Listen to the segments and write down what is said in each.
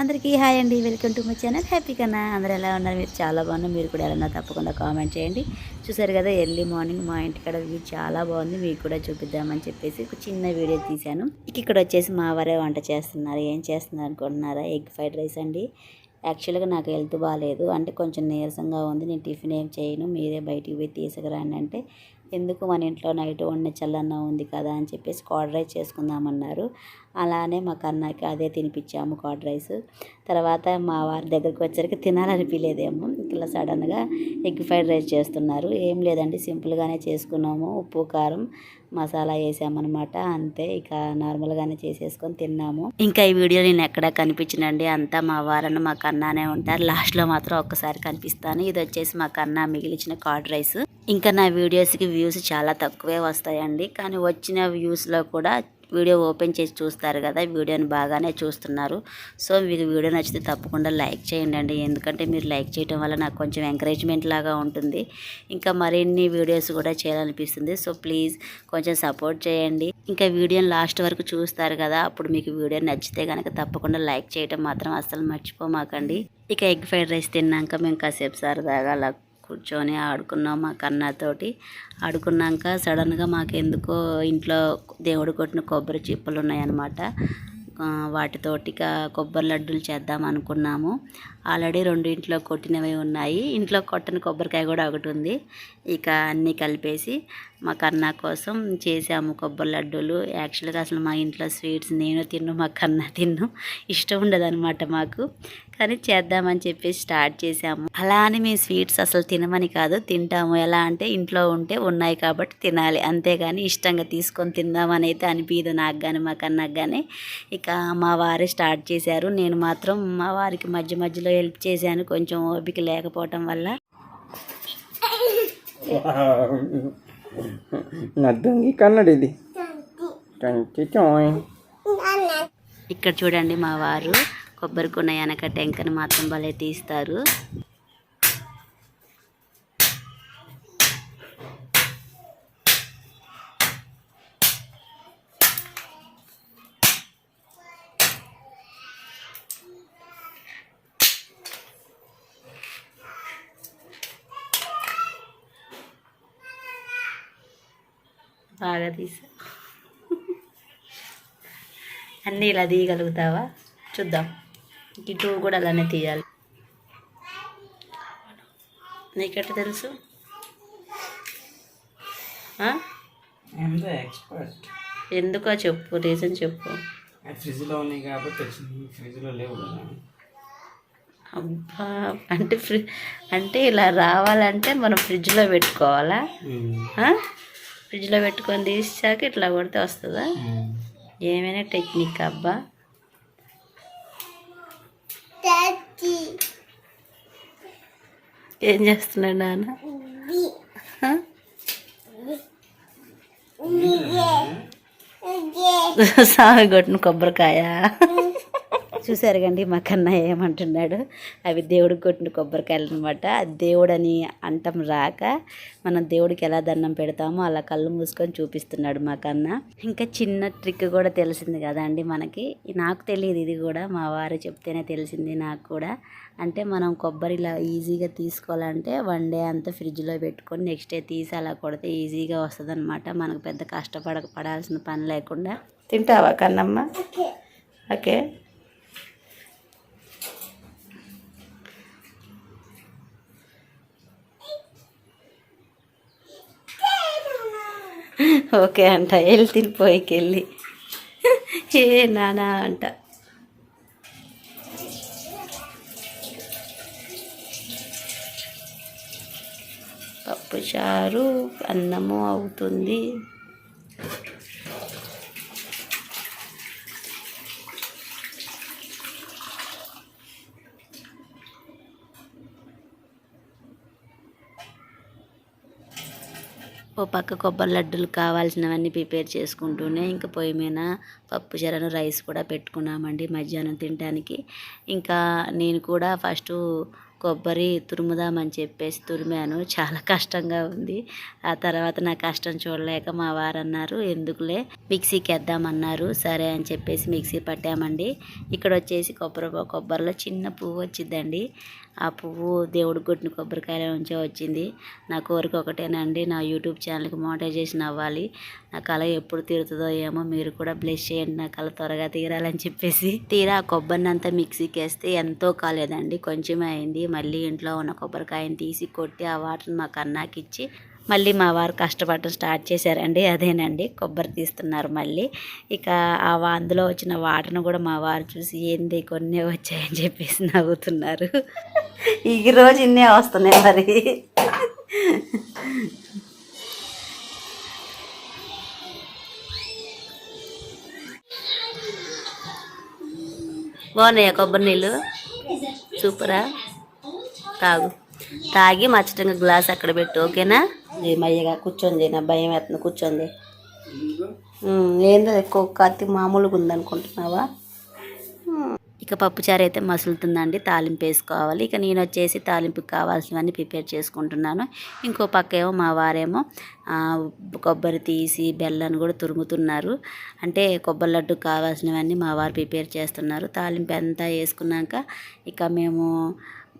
అందరికీ హాయ్ అండి. Welcome to my channel. Happy Kanna. అందరు ఎలా ఉన్నారు? మీరు చాలా బాగున్నారు. మీరు కూడా ఎలా ఉన్నారు తప్పకుండా కామెంట్ చేయండి. చూసారు కదా ఎర్లీ మార్నింగ్ మా ఇంటికాడ వ్యూ చాలా బాగుంది. మీకు కూడా చూపిద్దామని చెప్పేసి ఒక చిన్న వీడియో తీశాను. ఇక్కడ వచ్చేసి మా వారే వంట చేస్తున్నారు. ఏం చేస్తున్నారు అనుకుంటున్నారా? ఎగ్ ఫ్రైడ్ రైస్ అండి. యాక్చువల్గా నాకు హెల్త్ బాగాలేదు అంటే కొంచెం నీరసంగా ఉంది. నేను టిఫిన్ ఏం చేయను. మీరే బయటికి పోయి తీసుకురండి అంటే ఎందుకు మన ఇంట్లో నైట్ వండిన చల్లన్నం ఉంది కదా అని చెప్పేసి కార్డ్ రైస్ చేసుకుందామన్నారు. అలానే మా కన్నాకి అదే తినిపించాము కార్డ్ రైస్. తర్వాత మా వారి దగ్గరికి వచ్చరికి తినాలనిపించలేదేమో ఇలా సడన్గా ఎగ్ ఫ్రైడ్ రైస్ చేస్తున్నారు. ఏం లేదండి సింపుల్గానే చేసుకున్నాము. ఉప్పు కారం మసాలా వేసామన్నమాట. అంతే ఇక నార్మల్గానే చేసేసుకొని తిన్నాము. ఇంకా ఈ వీడియో నేను ఎక్కడ కనిపించినండి అంతా మా వారన్న మా కన్నానే ఉంటారు. లాస్ట్లో మాత్రం ఒక్కసారి కనిపిస్తాను. ఇది వచ్చేసి మా కన్నా మిగిలిచిన కార్డ్ రైస్. ఇంకా నా వీడియోస్కి వ్యూస్ చాలా తక్కువే వస్తాయండి. కానీ వచ్చిన వ్యూస్లో కూడా వీడియో ఓపెన్ చేసి చూస్తారు కదా వీడియోని బాగానే చూస్తున్నారు. సో మీకు వీడియో నచ్చితే తప్పకుండా లైక్ చేయండి అండి. ఎందుకంటే మీరు లైక్ చేయడం వల్ల నాకు కొంచెం ఎంకరేజ్మెంట్ లాగా ఉంటుంది. ఇంకా మరిన్ని వీడియోస్ కూడా చేయాలనిపిస్తుంది. సో ప్లీజ్ కొంచెం సపోర్ట్ చేయండి. ఇంకా వీడియోని లాస్ట్ వరకు చూస్తారు కదా అప్పుడు మీకు వీడియో నచ్చితే కనుక తప్పకుండా లైక్ చేయడం మాత్రం అస్సలు మర్చిపోమాకండి. ఇక ఎగ్ ఫ్రైడ్ రైస్ తిన్నాక మేము కాసేపు సరదాగా అలా కూర్చొని ఆడుకున్నాం మా కన్నతోటి. ఆడుకున్నాక సడన్గా మాకు ఎందుకో ఇంట్లో దేవుడు కొట్టిన కొబ్బరి చిప్పలు ఉన్నాయన్నమాట. ఆ, వాటితోటి ఇక కొబ్బరి లడ్డూలు చేద్దాం అనుకున్నాము. ఆల్రెడీ రెండు ఇంట్లో కొట్టినవి ఉన్నాయి. ఇంట్లో కొట్టని కొబ్బరికాయ కూడా ఒకటి ఉంది. ఇక అన్నీ కలిపేసి మా కన్నా కోసం చేసాము కొబ్బరి లడ్డూలు. యాక్చువల్గా అసలు మా ఇంట్లో స్వీట్స్ నేను తిన్ను మా కన్నా తిన్ను. ఇష్టం ఉండదనమాట మాకు. కానీ చేద్దామని చెప్పేసి స్టార్ట్ చేసాము. అలా అని మేము స్వీట్స్ అసలు తినమని కాదు తింటాము. ఎలా అంటే ఇంట్లో ఉంటే ఉన్నాయి కాబట్టి తినాలి. అంతేగాని ఇష్టంగా తీసుకొని తిందామని అయితే అనిపించదు నాకు కానీ మా కన్నాకు కానీ ఇక మా వారే స్టార్ట్ చేశారు. నేను మాత్రం మా వారికి మధ్య మధ్యలో హెల్ప్ చేశాను. కొంచెం ఓపిక లేకపోవటం వల్ల. నద్దంగి కన్నడ ఇది ఇక్కడ చూడండి మా వారు కొబ్బరి కొన్న వెనక టెంకని మాత్రం భలే తీస్తారు. బాగా తీసా. అన్నీ ఇలా తీయగలుగుతావా? చూద్దాం. ఇటు కూడా అలానే తీయాలి. నీకెట్ట తెలుసు? ఎందుకో చెప్పు రీజన్ చెప్పు. ఫ్రిడ్జ్లో ఉన్నాయి కాబట్టి ఫ్రిడ్జ్లో లేవు కదా. అబ్బా అంటే ఫ్రి అంటే ఇలా రావాలంటే మనం ఫ్రిడ్జ్లో పెట్టుకోవాలా? ఫ్రిడ్జ్లో పెట్టుకొని తీసాక ఇట్లా కొడితే వస్తుందా? ఏమైనా టెక్నిక్ అబ్బా? ఏం చేస్తున్నాడు నాన్న? కొట్టిన కొబ్బరికాయ. చూసారు కండి మా కన్న ఏమంటున్నాడు? అవి దేవుడికి కొట్టిన కొబ్బరికాయలు అనమాట దేవుడని అంటం రాక మనం దేవుడికి ఎలా దండం పెడతామో అలా కళ్ళు మూసుకొని చూపిస్తున్నాడు మా కన్న. ఇంకా చిన్న ట్రిక్ కూడా తెలిసింది కదా అండి మనకి. నాకు తెలియదు ఇది కూడా. మా వారు చెప్తేనే తెలిసింది నాకు కూడా. అంటే మనం కొబ్బరి ఇలా ఈజీగా తీసుకోవాలంటే వన్ డే అంతా ఫ్రిడ్జ్లో పెట్టుకొని నెక్స్ట్ డే తీసి అలా కొడితే ఈజీగా వస్తుంది అనమాట మనకు పెద్ద కష్టపడ పడాల్సిన పని లేకుండా. తింటావా కన్నమ్మ? ఓకే. ఓకే అంట వెళ్తిని పోయికెళ్ళి. ఏ నానా అంట. పప్పు చారు అన్నము అవుతుంది. ఓ పక్క కొబ్బరి లడ్డూలు కావాల్సినవన్నీ ప్రిపేర్ చేసుకుంటూనే ఇంకా పొయ్యి మీద పప్పు చెరను రైస్ కూడా పెట్టుకున్నామండి మధ్యాహ్నం తినడానికి ఇంకా నేను కూడా ఫస్ట్ కొబ్బరి తురుముదామని చెప్పేసి తురిమాను. చాలా కష్టంగా ఉంది. ఆ తర్వాత నా కష్టం చూడలేక మా వారు అన్నారు ఎందుకులే? మిక్సీకి వేద్దామన్నారు. సరే అని చెప్పేసి మిక్సీ పట్టామండి. ఇక్కడ వచ్చేసి కొబ్బరి కొబ్బరిలో చిన్న పువ్వు వచ్చిందండి. ఆ పువ్వు దేవుడు కొట్టిన కొబ్బరికాయల నుంచే వచ్చింది. నా కోరిక ఒకటేనండి నా యూట్యూబ్ ఛానల్కి మోటైజేషన్ అవ్వాలి. నా కళ ఎప్పుడు తీరుతుందో ఏమో మీరు కూడా బ్లెస్ చేయండి నా కళ త్వరగా తీరాలని చెప్పేసి. తీరా ఆ కొబ్బరిని మిక్సీకి వేస్తే ఎంతో కాలేదండి కొంచెమే అయింది. మళ్ళీ ఇంట్లో ఉన్న కొబ్బరికాయని తీసి కొట్టి ఆ వాటర్ని మా కన్నాకి ఇచ్చి మళ్ళీ మా వారు కష్టపడటం స్టార్ట్ చేశారండి. అదేనండి కొబ్బరి తీస్తున్నారు మళ్ళీ. ఇక ఆ అందులో వచ్చిన వాటను కూడా మా వారు చూసి ఏంది కొన్ని వచ్చాయని చెప్పేసి నవ్వుతున్నారు. ఈ రోజు ఇన్నే వస్తున్నాయి మరి. బాగున్నాయా కొబ్బరి నీళ్ళు? సూపరా? తాగు. తాగి మచ్చటంగా గ్లాస్ అక్కడ పెట్టు ఓకేనా? మయ్యగా కూర్చొని నా భయం వేస్తుంది కూర్చోండి ఏందో ఎక్కువ కత్తి మామూలుగా ఉందనుకుంటున్నావా? ఇక పప్పుచారు అయితే మసులుతుందండి తాలింపు వేసుకోవాలి. ఇక నేను వచ్చేసి తాలింపుకి కావాల్సినవన్నీ ప్రిపేర్ చేసుకుంటున్నాను. ఇంకో పక్క ఏమో మా వారేమో కొబ్బరి తీసి బెల్లాన్ని కూడా తురుముతున్నారు. అంటే కొబ్బరి లడ్డు కావాల్సినవన్నీ మా వారు ప్రిపేర్ చేస్తున్నారు. తాలింపు అంతా వేసుకున్నాక ఇక మేము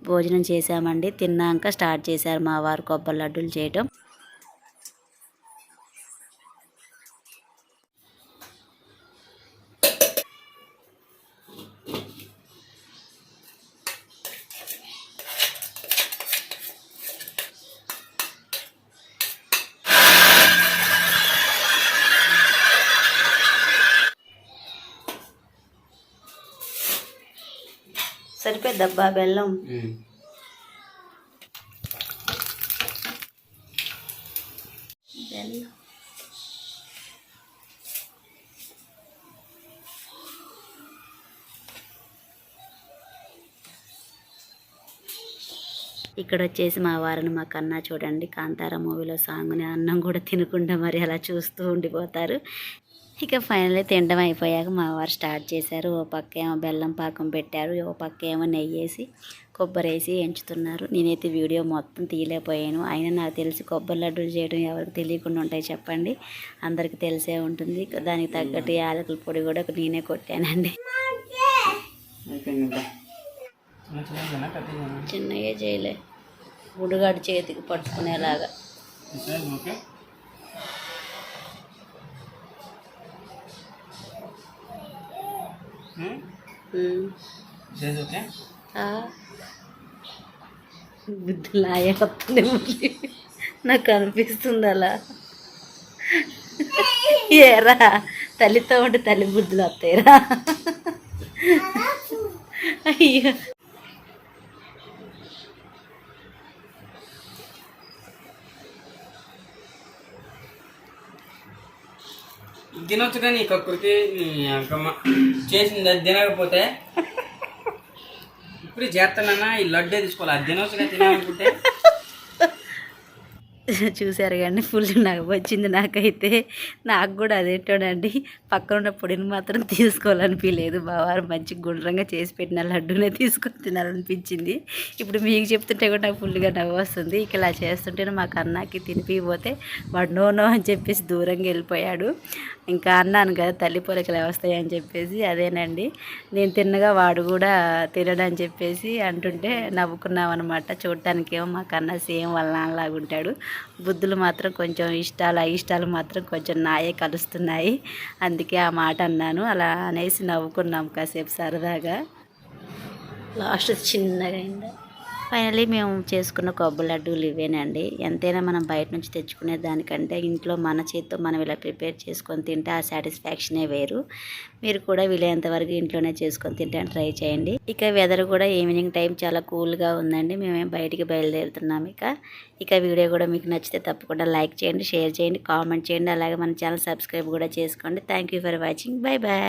భోజనం చేశామండి. తిన్నాక స్టార్ట్ చేశారు మా వారు కొబ్బరి లడ్డూలు చేయటం. సరిపోద్దబ్బా బెల్లం. బెల్లం. ఇక్కడ వచ్చేసి మా వారిని మా కన్నా చూడండి. కాంతార మూవీలో సాంగ్ని అన్నం కూడా తినకుండా మరి అలా చూస్తూ ఉండిపోతారు. ఇక ఫైనల్లీ తినడం అయిపోయాక మా వారు స్టార్ట్ చేశారు. ఓ పక్క ఏమో బెల్లం పాకం పెట్టారు. ఓ పక్క ఏమో నెయ్యి వేసి కొబ్బరి వేసి ఎంచుతున్నారు. నేనైతే వీడియో మొత్తం తీయలేకపోయాను. అయినా నాకు తెలిసి కొబ్బరి లడ్డూలు చేయడం ఎవరికి తెలియకుండా ఉంటాయి చెప్పండి. అందరికీ తెలిసే ఉంటుంది. దానికి తగ్గట్టు యాలకుల పొడి కూడా నేనే కొట్టానండి. చిన్నగా చేయలే. ఉడుగాడు చేతికి పట్టుకునేలాగా. బుద్ధి ఉమ్. ఆ. మళ్ళీ నాకు అనిపిస్తుంది అలా ఏరా తల్లితో ఉంటే తల్లి బుద్ధులు వస్తాయిరా అయ్యో తినొచ్చు కానీ ఈ కక్కుడికి చేసింది అది తినకపోతే ఇప్పుడు చేస్తానన్నా ఈ లడ్డే తీసుకోవాలి. అది తినొచ్చుగా తినాలనుకుంటే? చూశారు కానీ ఫుల్ నాకు వచ్చింది నాకైతే. నాకు కూడా అదేంటోనండి పక్కన ఉన్న పొడిని మాత్రం తీసుకోవాలనిపించలేదు. బావారు మంచి గుండ్రంగా చేసి పెట్టిన లడ్డూనే తీసుకొని తినాలనిపించింది. ఇప్పుడు మీకు చెప్తుంటే కూడా నాకు ఫుల్గా నవ్వు వస్తుంది. ఇక ఇలా చేస్తుంటే మా కన్నాకి తినిపిపోతే వాడు నో నో అని చెప్పేసి దూరంగా వెళ్ళిపోయాడు. ఇంకా అన్నాను కదా తల్లి పొలకలు వస్తాయని చెప్పేసి అదేనండి. నేను తిన్నగా వాడు కూడా తినడని చెప్పేసి అంటుంటే నవ్వుకున్నాం అనమాట చూడటానికి ఏమో మా కన్నా సేమ్ వాళ్ళ నాన్నలాగా ఉంటాడు. బుద్ధులు మాత్రం కొంచెం ఇష్టాలు అయిష్టాలు మాత్రం కొంచెం నాయే కలుస్తున్నాయి. అందుకే ఆ మాట అన్నాను. అలా అనేసి నవ్వుకున్నాం కాసేపు సరదాగా. లాస్ట్ చిన్నగా అయిందా? ఫైనలీ మేము చేసుకున్న కొబ్బరి లడ్డూలు ఇవేనండి. ఎంతైనా మనం బయట నుంచి తెచ్చుకునే దానికంటే ఇంట్లో మన చేతితో మనం ఇలా ప్రిపేర్ చేసుకొని తింటే ఆ సాటిస్ఫాక్షనే వేరు. మీరు కూడా వీలైనంత వరకు ఇంట్లోనే చేసుకొని తింటే ట్రై చేయండి. ఇక వెదర్ కూడా ఈవినింగ్ టైం చాలా కూల్గా ఉందండి. మేమేం బయటికి బయలుదేరుతున్నాం ఇక. ఇక వీడియో కూడా మీకు నచ్చితే తప్పకుండా లైక్ చేయండి షేర్ చేయండి కామెంట్ చేయండి. అలాగే మన ఛానల్ సబ్స్క్రైబ్ కూడా చేసుకోండి. Thank you for watching bye bye